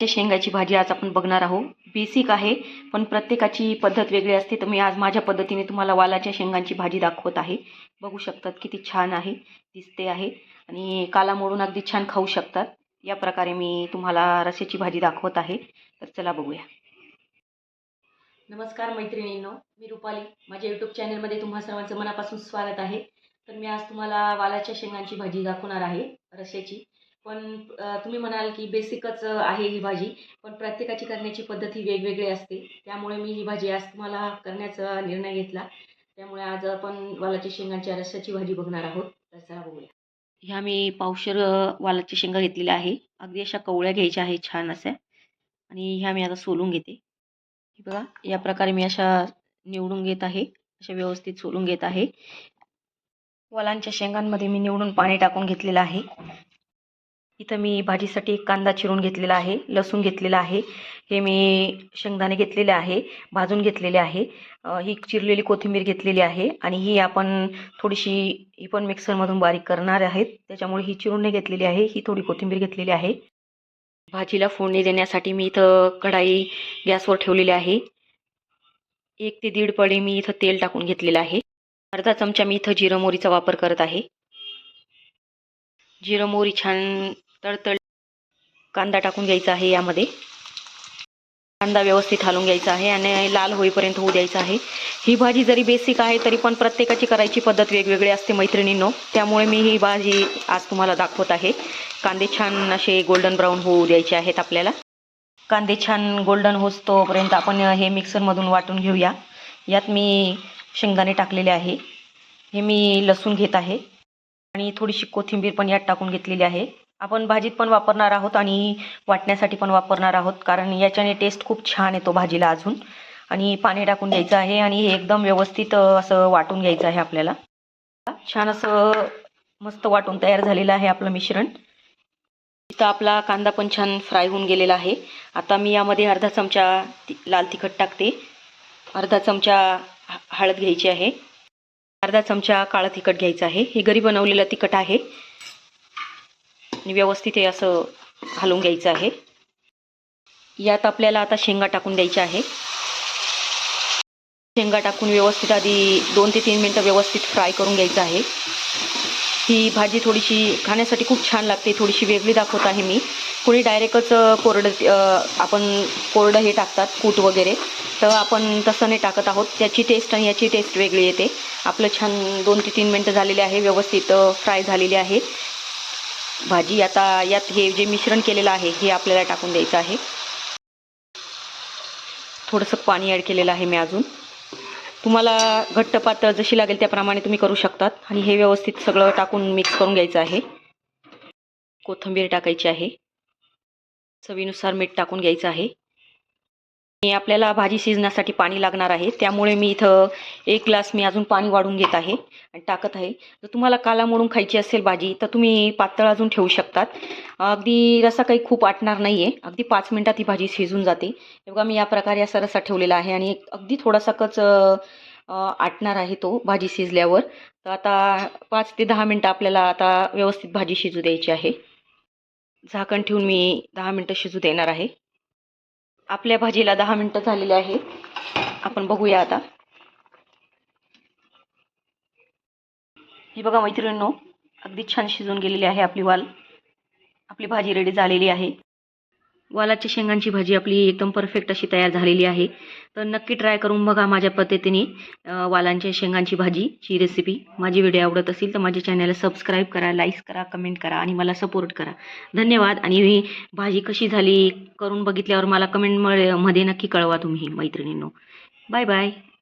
शेंगाची भाजी आज आपण बघणार आहोत. बेसिक आहे पण प्रत्येकाची पद्धत वेगळी असते. तर मी आज माझ्या पद्धतीने तुम्हाला वालाच्या शेंगांची भाजी दाखवत आहे. बघू शकतात किती छान आहे दिसते आहे. आणि काला मोडून अगदी छान खाऊ शकतात. या प्रकारे मी तुम्हाला रस्याची भाजी दाखवत आहे. तर चला बघूया. नमस्कार मैत्रिणींनो मी रुपाली. माझ्या यूट्यूब चॅनलमध्ये तुम्हा सर्वांचं मनापासून स्वागत आहे. तर मी आज तुम्हाला वालाच्या शेंगांची भाजी दाखवणार आहे रश्याची पण तुम्ही म्हणाल की बेसिकच आहे ही भाजी पण प्रत्येकाची करण्याची पद्धत ही वेगवेगळी असते. त्यामुळे मी ही भाजी आज तुम्हाला करण्याचा निर्णय घेतला. त्यामुळे आज आपण वालाच्या शेंगांच्या रस्याची भाजी बघणार आहोत. तर बघूया. ह्या मी पावशर वालाच्या शेंगा घेतलेल्या आहे. अगदी अशा कवळ्या घ्यायच्या आहे छान अशा. आणि ह्या मी आता सोलून घेते. बघा या प्रकारे मी अशा निवडून घेत आहे. अशा व्यवस्थित सोलून घेत आहे. वालांच्या शेंगांमध्ये मी निवडून पाणी टाकून घेतलेलं आहे. इथं मी भाजीसाठी एक कांदा चिरून घेतलेला आहे लसूण घेतलेला आहे हे मी शेंगदाणे घेतलेले आहे भाजून घेतलेले आहे ही चिरलेली कोथिंबीर घेतलेली आहे आणि ही आपण थोडीशी ही पण मिक्सरमधून बारीक करणार आहेत. त्याच्यामुळे ही चिरून घेतलेली आहे ही थोडी कोथिंबीर घेतलेली आहे. भाजीला फोडणी देण्यासाठी मी इथं कढाई गॅसवर ठेवलेली आहे. एक ते दीड पडे मी इथं तेल टाकून घेतलेलं आहे. अर्धा चमचा मी इथं जिरं मोहरीचा वापर करत आहे. जिरं मोहरी छान तळतळ कांदा टाकून घ्यायचा आहे यामध्ये. कांदा व्यवस्थित हालून घ्यायचा आहे आणि लाल होईपर्यंत होऊ द्यायचा आहे. ही भाजी जरी बेसिक आहे तरी पण प्रत्येकाची करायची पद्धत वेगवेगळी असते मैत्रिणींनो. त्यामुळे मी ही भाजी आज तुम्हाला दाखवत आहे. कांदे छान असे गोल्डन ब्राऊन होऊ द्यायचे आहेत आपल्याला. कांदे छान गोल्डन होस तोपर्यंत आपण हे मिक्सरमधून वाटून घेऊया. यात मी शेंगदाणे टाकलेले आहे. हे मी लसूण घेत आहे. आणि थोडीशी कोथिंबीर पण यात टाकून घेतलेली आहे. आपण भाजीत पण वापरणार आहोत आणि वाटण्यासाठी पण वापरणार आहोत कारण याच्याने टेस्ट खूप छान येतो भाजीला अजून. आणि पाणी टाकून घ्यायचं आहे आणि हे एकदम व्यवस्थित असं वाटून घ्यायचं आहे आपल्याला. छान असं मस्त वाटून तयार झालेलं आहे आपलं मिश्रण. इथं आपला कांदा पण छान फ्राय होऊन गेलेला आहे. आता मी यामध्ये अर्धा चमचा लाल तिखट टाकते. अर्धा चमचा हळद घ्यायची आहे. अर्धा चमचा काळं तिखट घ्यायचं आहे. हे घरी बनवलेलं तिखट आहे. आणि व्यवस्थित हे असं घालून घ्यायचं आहे. यात आपल्याला आता शेंगा टाकून द्यायच्या आहे शेंगा टाकून व्यवस्थित आधी दोन ते तीन मिनटं व्यवस्थित फ्राय करून घ्यायचं आहे. ही भाजी थोडीशी खाण्यासाठी खूप छान लागते थोडीशी वेगळी दाखवत आहे मी. कोणी डायरेक्टच कोरडं आपण कोरडं हे टाकतात कूट वगैरे. तर आपण तसं नाही टाकत आहोत. त्याची टेस्ट आणि याची टेस्ट वेगळी येते. आपलं छान दोन ते तीन मिनटं झालेले आहे व्यवस्थित फ्राय झालेली आहे. भाजी आता यात हे जे मिश्रण केलेलं आहे हे आपल्याला टाकून द्यायचं आहे. थोडंसं पाणी ॲड केलेलं आहे मी अजून. तुम्हाला घट्ट पातळ जशी लागेल त्याप्रमाणे तुम्ही करू शकतात. आणि हे व्यवस्थित सगळं टाकून मिक्स करून घ्यायचं आहे. कोथिंबीर टाकायची आहे. चवीनुसार मीठ टाकून घ्यायचं आहे. आपल्याला भाजी शिजण्यासाठी पाणी लागणार आहे. त्यामुळे मी इथं एक ग्लास मी अजून पाणी वाढून घेत आहे आणि टाकत आहे. जर तुम्हाला काला मोडून खायची असेल भाजी तर तुम्ही पातळ अजून ठेवू शकतात. अगदी रसा काही खूप आटणार नाही आहे अगदी पाच मिनटात ही भाजी शिजून जाते. बघा मी या प्रकारे असा रसा ठेवलेला आहे आणि अगदी थोडासा कच आटणार आहे तो भाजी शिजल्यावर. तर आता पाच ते दहा मिनटं आपल्याला आता व्यवस्थित भाजी शिजू द्यायची आहे. झाकण ठेवून मी दहा मिनटं शिजू देणार आहे. आपल्या भाजीला दहा मिनटं झालेली आहे आपण बघूया आता. ही बघा मैत्रिणींनो अगदी छान शिजून गेलेली आहे आपली वाल. आपली भाजी रेडी झालेली आहे. वालाच्या शेंगांची भाजी आपली एकदम परफेक्ट अशी तयार झालेली आहे. तर नक्की ट्राय करून बघा माझ्या पद्धतीने वालांच्या शेंगांची भाजीची रेसिपी माझी व्हिडिओ आवडत असेल तर माझ्या चॅनलला सबस्क्राईब करा लाईक करा कमेंट करा आणि मला सपोर्ट करा. धन्यवाद. आणि ही भाजी कशी झाली करून बघितल्यावर मला कमेंटमध्ये नक्की कळवा तुम्ही मैत्रिणींनो. Bye bye